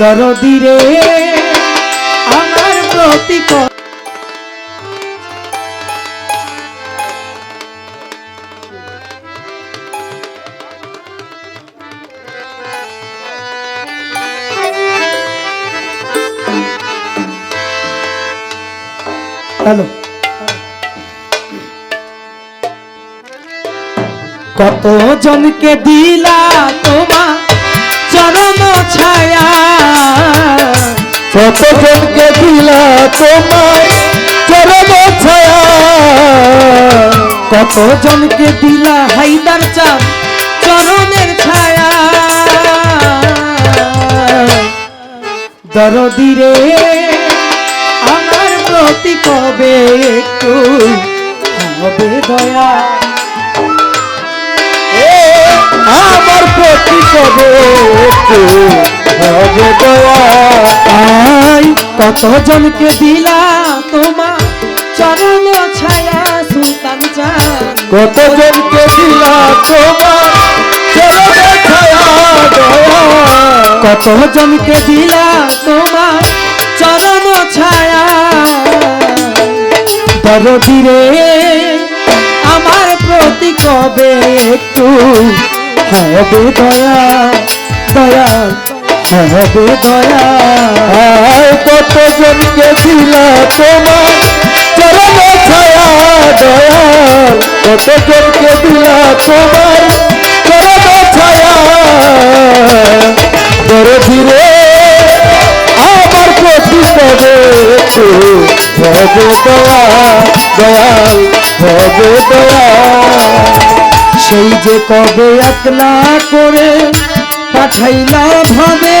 দরদিরে আমার প্রতি হ্যালো। কত জনকে দিলা তোমার চরম ছায়া? কতজনকে দিলা তোমার চরম ছায়া কত জনকে দিলা হাইদার চাঁদ চরণের ছায়া? দরদিরে আমার প্রতি কবে একটু হবে দয়া? আমার প্রতি কবে একটু হবে তাই কত জনকে দিলা তোমার চরণ ছায়া সুলতান চাঁদ কতজনকে দিলা তোমার চরম ছায়া দয়া কত জনকে দিলা তোমার চরণ ছায়া? দরদিরে আমার প্রতি কবে একটু হবে দয়া? দয়া হবে দয়া আয় কতজনকে দিলা তোমার চরম ছায়া দয়া কতজনকে দিলা তোমার? চরম ছায়া। ধরে ধীরে আমার প্রতি একটু। হবে দয়া দয়াল হবে দয়া সেই যে কবে একলা করে পাঠাইলা ভাবে।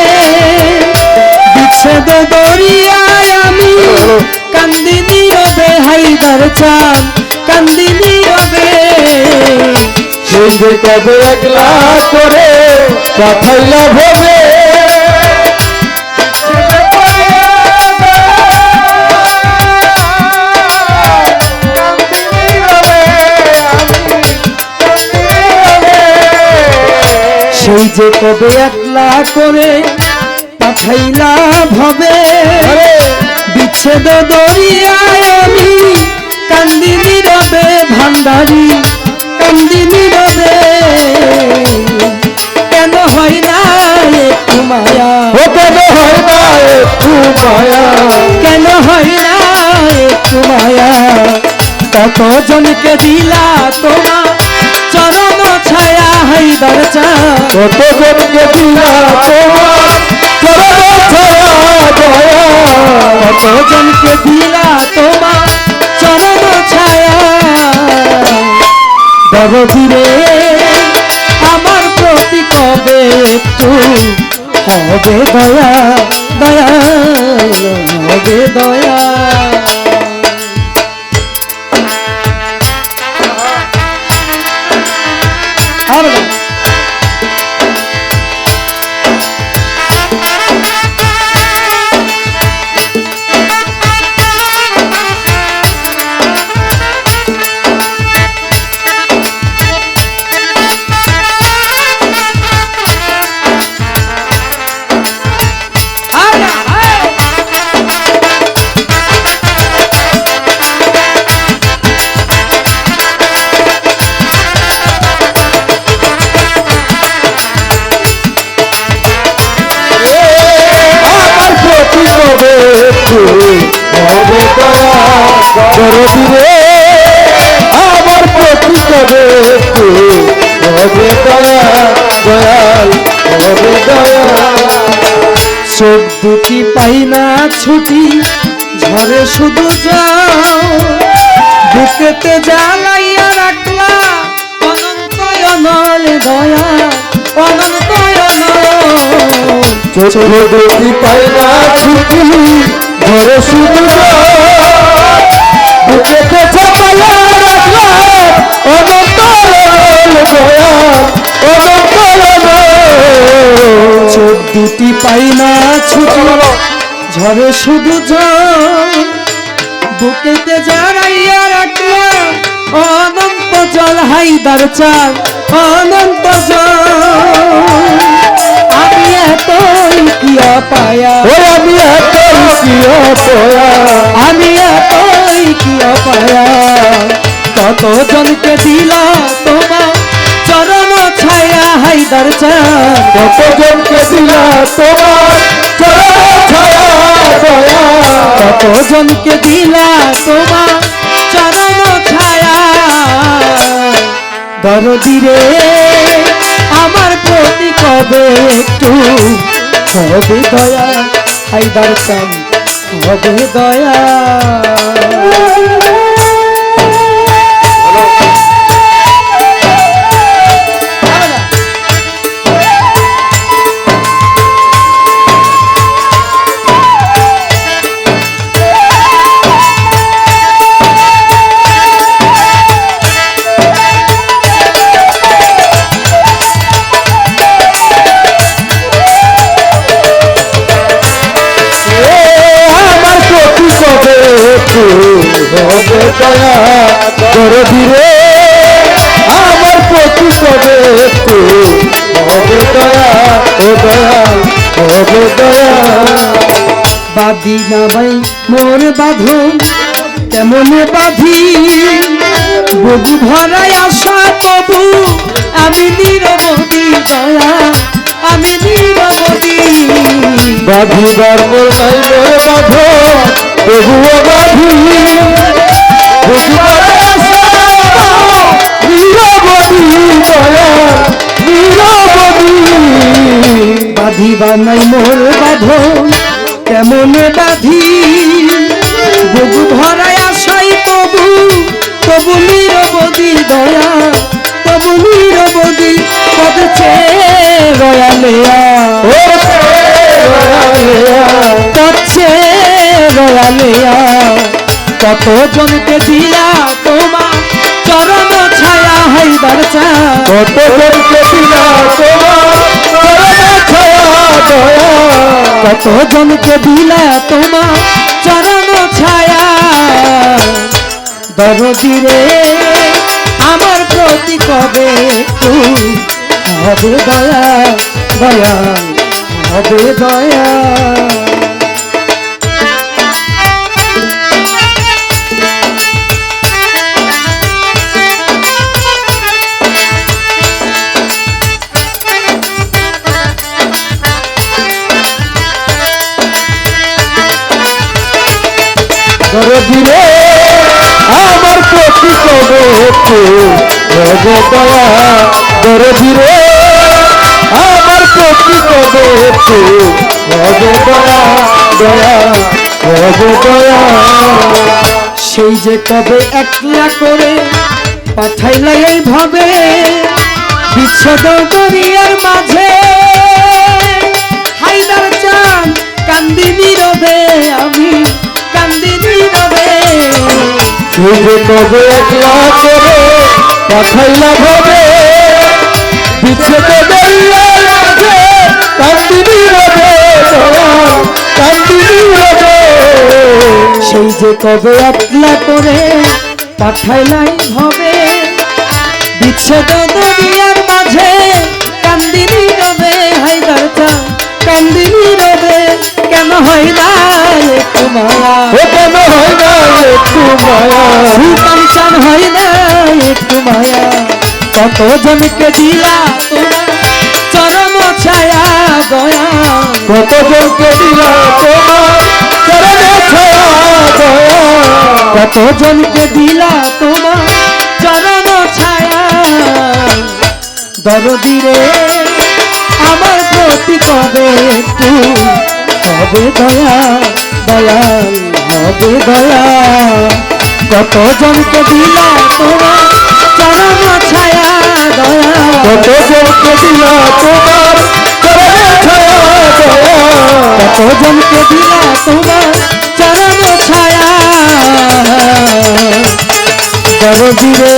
বিচ্ছেদ দরিয়ায় আমি কান্দিনি রবে হাইদার চান কান্দিনি রবে সেই যে কবে একলা করে ভবে যে কবে একলা করে পাঠাইলা ভাবে বিচ্ছেদ দরিয়ায় আমি কান্দিনি রবে ভান্ডারি কান্দিনি রবে কেন হয় না একটু মায়া? ও কেন হয় না একটু মায়া? কেন হয় না একটু মায়া? কত জনকে দিলা তোমার চরণ কত জনকে দিলা তোমার চরণ ছায়া দয়া কত জনকে দিলা তোমার চরণ ছায়া। দরদিরে আমার প্রতি কবে একটু হবে দয়া দয়া হবে দয়া। আর দরদিরে আমার প্রতি কবে হবে দয়া, দয়াল হবে দয়া। চোখ দুটি পাই না ছুটি, ঝরে শুধু যাও। বুকেতে জ্বালাইয়া রাখলা অনন্ত অনল দয়া অনন্ত অনল। ছোট দুটি পাই না ছুটি ঘরে শুধু বুকেতে চোখ দুটি পাই না ছুটি। ঝরে শুধু বুকেতে জড়াইয়া রাখলাম অনন্ত জল হাইদার চাল অনন্ত জল। আমি এতই কি পায়া। আমি অপয়া আমি এতই পায়া কত জনকে দিলা তোমার চরণ ছায়া হাইদার চাঁদ? কতজনকে দিলা তোমার চরণ ছায়া দয়া কত জনকে দিলা তোমার চরণ ছায়া? দরদিরে আমার প্রতি কবে একটু হবে দয়া হাইদার চান হবে দয়া? হবে দয়া করে ধীরে আমার কবে একটু হবে দয়া ও দয়া হবে দয়া বাদি না ভাই, মোর বাঁধন কেমনে বাঁধি? বধু ভরাই আশা কবু আমি নিরবধি দয়া আমি নিরবধি। মোর বাঁধ তবুও বাঁধি বুঝবার নীরবধি দয়া নীরবধি বাঁধি বানাই মোর রয়ালিয়া কত জনকে দিয়া তোমার চরণ ছায়া হাইবার চা কত জনকে দিলা তোমার চরণ ছায়া দয়া কত জনকে দিলা তোমার চরণ ছায়া? দরদিরে আমার প্রতি কবে একটু হবে দয়া দয়া হবে দয়া? দরদিরে আমার প্রতি দয়া আমার প্রতি সেই যে কবে একলা করে দরিয়ার মাঝে। হাইদার চান, কান্দি নীরবে আমি, কান্দি একলা করে পাঠাইলা ভাবে বিচ্ছেদ কান্দিনি রবে কান্দিনি রবে সেই যে কবে একলা করে পাঠাইলাই হবে বিচ্ছেদ দরিয়ার মাঝে, কান্দি নীরবে হাইদার চান কান্দি নীরবে কেন হয় না একটু কেন হয় একটু মায়া সুলতান চান হয় না একটু মায়া কত জনকে দিলা চরম ছায়া দয়া কত জনকে দিলা তোমার? চরণে ছায়া দয়া কত জনকে দিলা তোমার চরম ছায়া দরদিরে আমার প্রতি কবে একটু হবে দয়া দয়াল হবে দয়া কত জনকে দিলা তোমার চরম ছায়া দয়া। কত জনকে দিলা তোমার চরণে ছায়া দয়া। কত জনকে দিলা তোমার চরণ ছায়া দরদিরে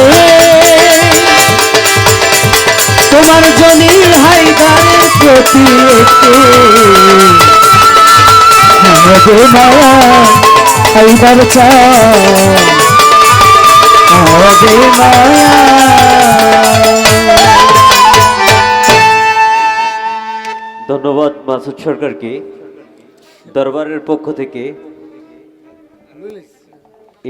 তোমার জনি হাইদারের প্রতি মায়া হাইদার চা ধন্যবাদ মাসুদ সরকারকে। দরবারের পক্ষ থেকে